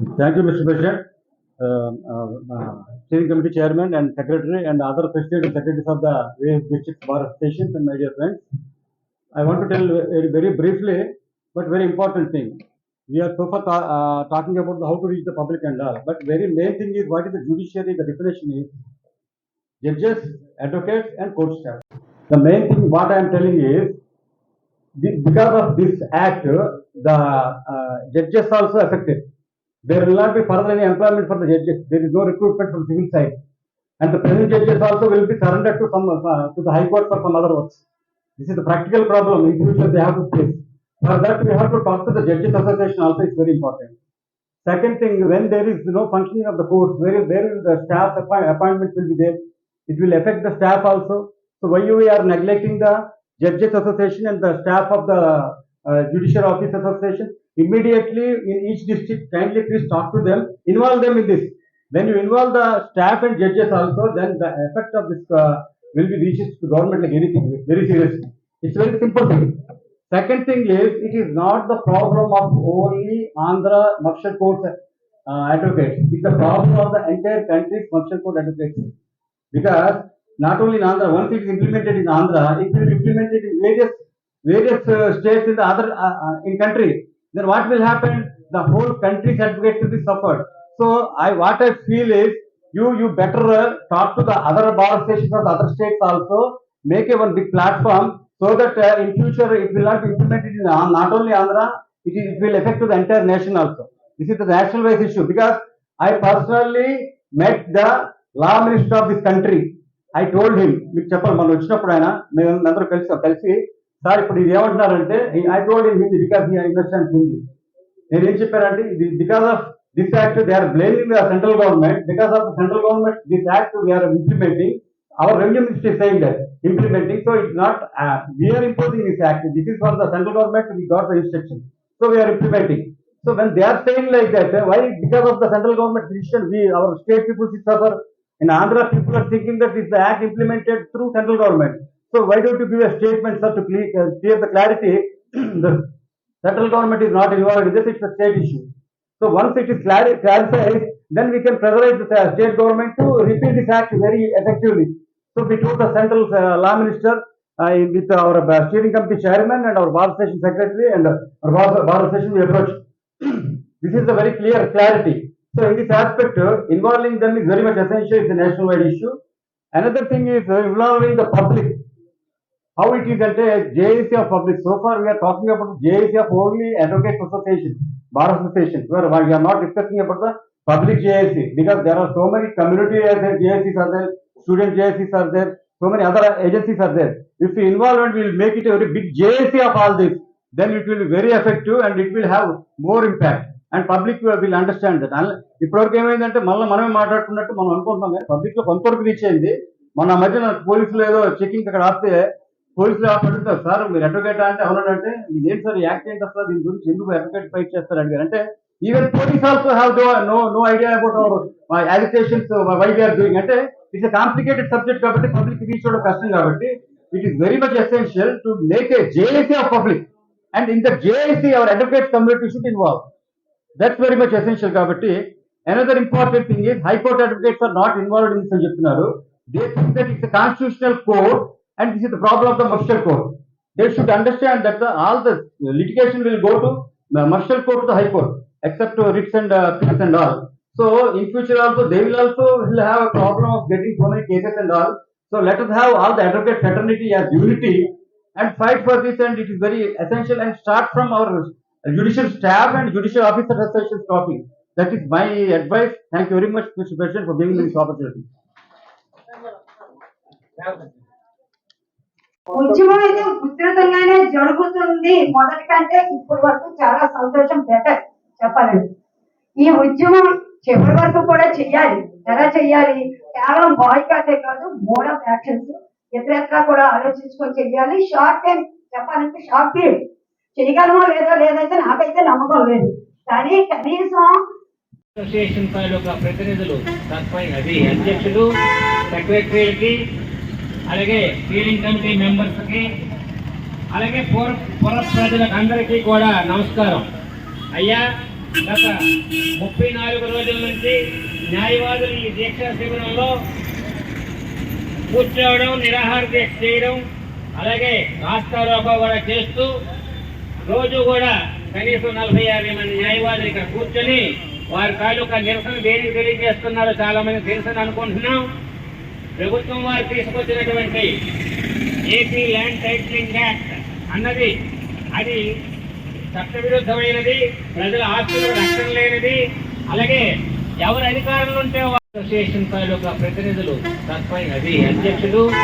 Thank you, Mr. President. Uh, uh, Steering Committee Chairman and Secretary and other President and Secretaries of the various district bar stations and my dear friends. I want to tell very, very briefly, but very important thing. We are so far ta- uh, talking about how to reach the public and all, but very main thing is what is the judiciary, the definition is judges, advocates and court staff. The main thing what I am telling is because of this act, the uh, judges also affected. There will not be further any employment for the judges. There is no recruitment from civil side. And the present judges also will be surrendered to some, uh, to the high court for some other works. This is the practical problem in future they have to face. For that, we have to talk to the judges association also, it's very important. Second thing, when there is no functioning of the courts, where, where the staff appoint, appointments will be there? It will affect the staff also. So why you are neglecting the judges association and the staff of the judicial office association? Immediately in each district, kindly please talk to them, involve them in this. When you involve the staff and judges also, then the effect of this uh, will be reaches to government like anything, very seriously. It's very simple thing. Second thing is, it is not the problem of only Andhra Martial Court uh, advocates. It's the problem of the entire country's Martial Court advocates. Because not only in Andhra, once it is implemented in Andhra, it will be implemented in various various uh, states in the other uh, uh, in country. Then what will happen? The whole country's advocates will be suffered. So I what I feel is you you better uh, talk to the other bar stations of the other states also. Make a one big platform so that uh, in future it will not be implemented in uh, not only Andhra, it, is, it will affect to the entire nation also. This is the national wise issue because I personally met the law minister of this country. I told him మీకు చెప్పాలి మనం వచ్చినప్పుడు ఆయన మేము అందరూ కలిసి కలిసి sir ఇప్పుడు ఇది ఏమంటున్నారంటే I told him Hindi because he understand Hindi నేను ఏం చెప్పానంటే ఇది because of this act they are blaming the central government because of the central government this act we are implementing our revenue ministry is saying that implementing so it's not uh, we are imposing this act this is for the central government we got the instruction so we are implementing so when they are saying like that uh, why because of the central government decision we our state people should suffer in andhra people are thinking that this the so why don't you give a statement sir to clear, uh, the clarity the central government is not involved in this it's a state issue so once it is clari- clarified, then we can pressurize the state government to repeal this act very effectively. So we told the central uh, law minister uh, with our uh, steering committee chairman and our bar station secretary and uh, our bar, bar station we approached. this is a very clear clarity. So in this aspect, uh, involving them is very much essential. It's a nationwide issue. Another thing is uh, involving the public. How it is అంటే JAC of public so far we are talking about JAC of only advocates association bar association wear we are not discussing about the public JAC because there are so many community జేఏసీస్ are there student జేఏసీస్ are there so many other agencies are there. If we involvement will make it a very big JSC of all this, then it will be very effective and it will and public will understand that ఇప్పటివరకు ఏమైందంటే మళ్ళీ మనమే మాట్లాడుకున్నట్టు మనం అనుకుంటున్నాం కానీ పబ్లిక్లో కొంతవరకు reach అయింది మన మధ్యన పోలీసులు ఏదో చెకింగ్ అక్కడ ఆపితే పోలీసులు అడుగుతారు సార్ మీరు అడ్వకేట్ అంటే అవునంటే ఇదేంటి సార్ యాక్సిడెంట్ ఏంటి అసలు? దీని గురించి ఎందుకు అడ్వకేట్ ఫైట్ చేస్తారు అడిగారు అంటే even police also have no no idea about our agitations why we are doing అంటే ఇట్స్ కాంప్లికేటెడ్ సబ్జెక్ట్ కాబట్టి పబ్లిక్ రీచ్ అవడం కష్టం కాబట్టి it is very much essential to make a JAC of public and in the JAC our advocate community should involve that's very much essential కాబట్టి another important thing is high court advocates are not involved in అని చెప్తున్నారు. They think that it's constitutional court And this is the problem of the martial Court. They should understand that the, all the litigation will go to martial Court, the High Court, except uh, writs and uh, and all. So in future also, they will also will have a problem of getting so many cases and all. So let us have all the advocate fraternity as unity and fight for this and it is very essential and start from our judicial staff and judicial officer association stopping. That is my advice. Thank you very much, Mr. President, for giving me this opportunity. ఉద్యమం అయితే ఉధృతంగానే జరుగుతుంది మొదటి కంటే ఇప్పటి వరకు చాలా సంతోషం better చెప్పాలండి ఈ ఉద్యమం చివరి వరకు కూడా చెయ్యాలి. ఎలా చెయ్యాలి? కేవలం బాయ్కాటే కాదు మోడ్ ఆఫ్ యాక్షన్స్ ఇతరత్రా కూడా ఆలోచించుకొని చెయ్యాలి. షార్ట్ టైం చెప్పాలంటే షార్ట్ పీరియడ్ చేయగలమో లేదో లేదైతే నాకైతే నమ్మకం లేదు. కానీ కనీసం అసోసియేషన్ స్థాయిలో ప్రతినిధులు తత్పై అది అధ్యక్షులు సెక్రటరీకి అలాగే స్టీరింగ్ కమిటీ మెంబర్స్కి అలాగే పూర్వ పుర ప్రజలకు అందరికీ కూడా నమస్కారం. అయ్యా గత ముప్పై నాలుగు రోజుల నుంచి న్యాయవాదులు ఈ దీక్షా శిబిరంలో కూర్చోవడం నిరాహార దీక్ష చేయడం అలాగే రాస్తారోకో కూడా చేస్తూ రోజు కూడా కనీసం నలభై యాభై మంది న్యాయవాదులు ఇక్కడ కూర్చొని వారి తాలూకా నిరసన దేనికి తెలియజేస్తున్నారో చాలా మంది తెలుసని అనుకుంటున్నాం. ప్రభుత్వం వారు తీసుకొచ్చినటువంటి ఏపీ ల్యాండ్ టైటిలింగ్ యాక్ట్ అన్నది అది చట్టవిరుద్ధమైనది ప్రజల ఆస్తులకు రక్షణ లేనిది అలాగే ఎవరు అధికారంలో ఉంటే అసోసియేషన్ తాలూకా ప్రతినిధులు తత్పై అధ్యక్షులు